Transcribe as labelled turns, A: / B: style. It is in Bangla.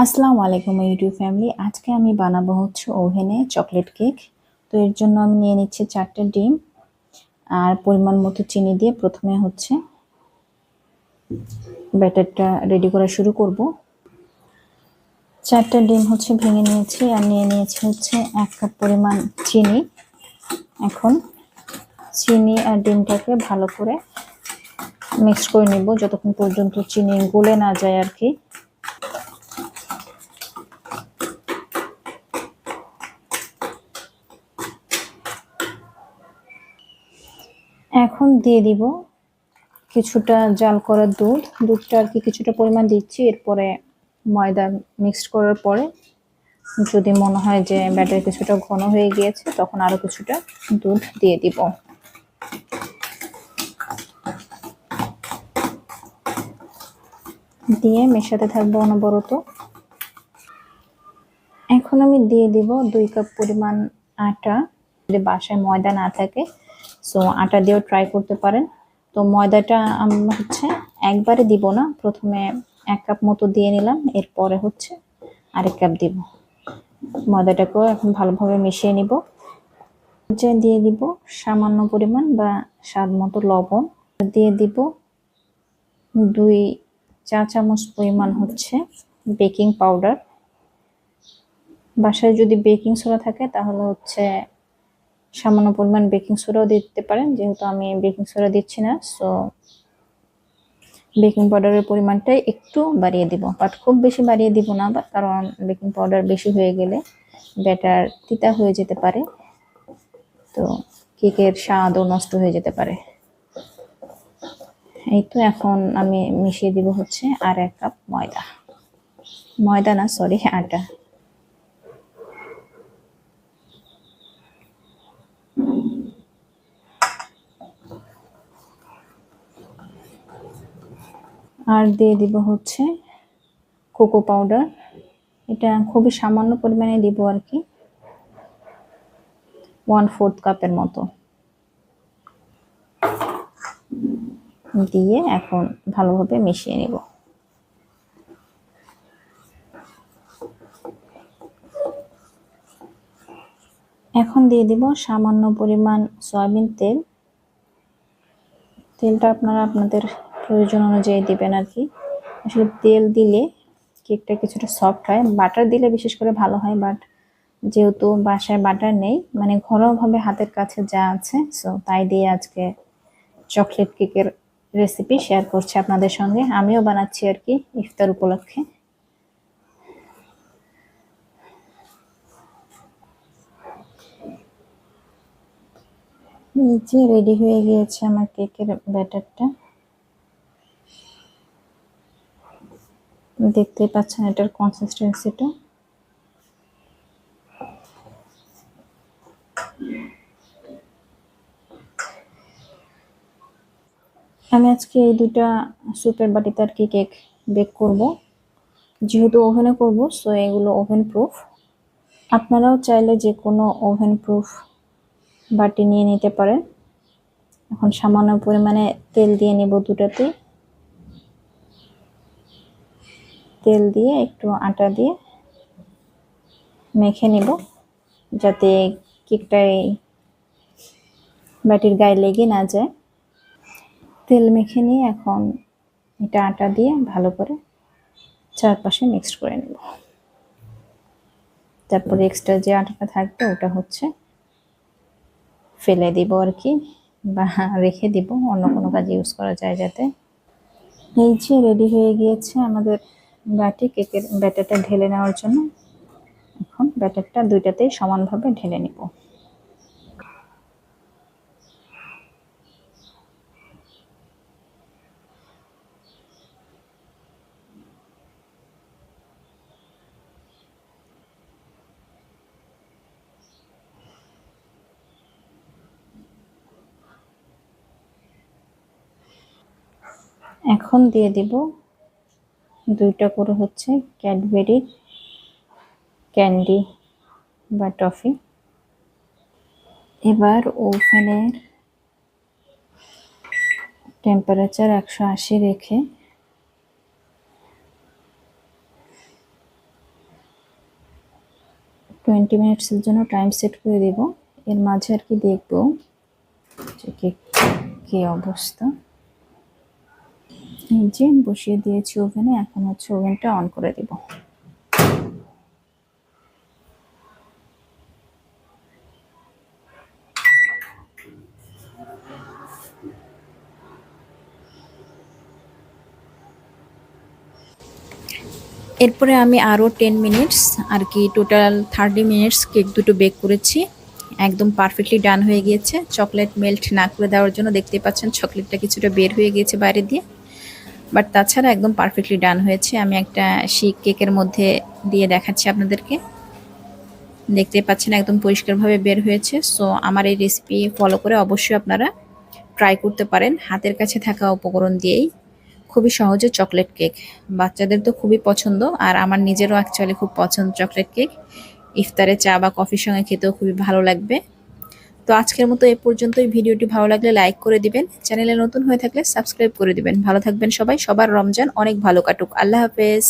A: আসসালামু আলাইকুম ইউটিউব ফ্যামিলি আজকে আমি বানাবো হচ্ছে ওভেনে চকলেট কেক। তো এর জন্য আমি নিয়ে নিচ্ছি চারটে ডিম আর পরিমাণ মতো চিনি দিয়ে প্রথমে হচ্ছে ব্যাটারটা রেডি করা শুরু করব। চারটে ডিম হচ্ছে ভেঙে নিয়েছি আর নিয়ে নিয়েছি হচ্ছে এক কাপ পরিমাণ চিনি। এখন চিনি আর ডিমটাকে ভালো করে মিক্স করে নিব, যতক্ষণ পর্যন্ত চিনি গলে না যায় আর কি। এখন দিয়ে দিব কিছুটা জাল করা দুধ। দুধটা আর কি কিছুটা পরিমাণ দিচ্ছি, এরপরে ময়দা মিক্সড করার পরে যদি মনে হয় যে ব্যাটার কিছুটা ঘন হয়ে গিয়েছে, তখন আরও কিছুটা দুধ দিয়ে দিব। দিয়ে মেশাতে থাকব অনবরত। এখন আমি দিয়ে দিব দুই কাপ পরিমাণ আটা। যদি বাসায় ময়দা না থাকে সো আটা দিয়েও ট্রাই করতে পারেন। তো ময়দাটা হচ্ছে একবারে দিব না। প্রথমে এক কাপ মতো দিয়ে নিলাম, এরপরে হচ্ছে আরেক কাপ দিব। ময়দাটাকেও এখন ভালোভাবে মিশিয়ে নিব। যে দিয়ে দিব সামান্য পরিমাণ বা স্বাদ মতো লবণ। দিয়ে দিব দুই চা চামচ পরিমাণ হচ্ছে বেকিং পাউডার বাসায় যদি বেকিং সোডা থাকে তাহলে হচ্ছে সামান্য পরিমাণ বেকিং সোডাও দিতে পারেন, যেহেতু আমি বেকিং সোডা দিচ্ছি না সো বেকিং পাউডারের পরিমাণটা একটু বাড়িয়ে দিব। বাট খুব বেশি বাড়িয়ে দিব না কারণ বেকিং পাউডার বেশি হয়ে গেলে ব্যাটার তিতা হয়ে যেতে পারে, তো কেকের স্বাদও নষ্ট হয়ে যেতে পারে। এই তো এখন আমি মিশিয়ে দিব হচ্ছে আর এক কাপ ময়দা। ময়দা না সরি আটা। আর দিয়ে দিব হচ্ছে কোকো পাউডার। এটা খুবই সামান্য পরিমাণে দিব আর কি। ওয়ান ফোর্থ কাপের মতো। দিয়ে এখন ভালোভাবে মিশিয়ে নেব। এখন দিয়ে দিব সামান্য পরিমাণ সয়াবিন তেল। তেলটা আপনারা আপনাদের প্রয়োজন অনুযায়ী দিবেন আর কি। আসলে তেল দিলে কেকটা কিছুটা সফট হয়। বাটার দিলে বিশেষ করে ভালো হয় বাট যেহেতু বাসায় বাটার নেই মানে ঘরোয়াভাবে হাতের কাছে যা আছে সো তাই দিয়ে আজকে চকলেট কেকের রেসিপি শেয়ার করছি আপনাদের সঙ্গে। আমিও বানাচ্ছি আর কি ইফতার উপলক্ষে। নিচে রেডি হয়ে গিয়েছে আমার কেকের ব্যাটারটা দেখতে পাচ্ছেন এটার কনসিস্টেন্সিটা আমি আজকে এই দুটা সুপের বাটিতে আর কি কেক বেক করব। যেহেতু ওভেনে করব সো এগুলো ওভেন প্রুফ আপনারাও চাইলে যে কোনো ওভেন প্রুফ বাটি নিয়ে নিতে পারেন। এখন সামান্য পরিমাণে তেল দিয়ে নেব দুটাতে তেল দিয়ে একটু আটা দিয়ে মেখে নিব, যাতে কেকটায় বাটির গায়ে লেগে না যায়। তেল মেখে নিয়ে এখন এটা আটা দিয়ে ভালো করে চারপাশে মিক্সড করে নেব। তারপরে এক্সট্রা যে আটাটা থাকবে ওটা হচ্ছে ফেলে দিব আর কি, বা রেখে দিব, অন্য কোনো কাজে ইউজ করা যায় যাতে। এই যে রেডি হয়ে গিয়েছে আমাদের বাটি কেকের ব্যাটারটা ঢেলে নেওয়ার জন্য এখন ব্যাটারটা দুইটাতেই সমানভাবে ঢেলে নিব। এখন দিয়ে দিব দুইটা করে হচ্ছে ক্যাডবেরি, ক্যান্ডি বা টফি। এবার ওভেনের টেম্পারেচার একশো আশি রেখে টোয়েন্টি মিনিটসের জন্য টাইম সেট করে দেব। এর মাঝে আর কি দেখব যে কি অবস্থা। এই যে বসিয়ে দিয়েছি ওভেনে, এখন হচ্ছে ওভেনটা অন করে দেব। এরপরে আমি আরও টেন মিনিটস, আর কি টোটাল থার্টি মিনিটস কেক দুটো বেক করেছি। একদম পারফেক্টলি ডান হয়ে গিয়েছে। চকলেট মেল্ট না করে দেওয়ার জন্য দেখতে পাচ্ছেন চকলেটটা কিছুটা বের হয়ে গিয়েছে বাইরে দিয়ে। বাট তাছাড়া একদম পারফেক্টলি ডান হয়েছে। আমি একটা শিক কেকের মধ্যে দিয়ে দেখাচ্ছি আপনাদেরকে। দেখতে পাচ্ছেন একদম পরিষ্কারভাবে বের হয়েছে। সো আমার এই রেসিপি ফলো করে অবশ্যই আপনারা ট্রাই করতে পারেন। হাতের কাছে থাকা উপকরণ দিয়েই। খুবই সহজে চকলেট কেক বাচ্চাদের তো খুবই পছন্দ। আর আমার নিজেরও অ্যাকচুয়ালি খুব পছন্দ চকলেট কেক ইফতারে চা বা কফির সঙ্গে খেতেও খুবই ভালো লাগবে। তো আজকের মতো এ পর্যন্তই। ভিডিওটি ভালো লাগলে লাইক করে দিবেন। চ্যানেলে নতুন হয়ে থাকলে সাবস্ক্রাইব করে দিবেন। ভালো থাকবেন সবাই। সবার রমজান অনেক ভালো কাটুক। আল্লাহ হাফেজ।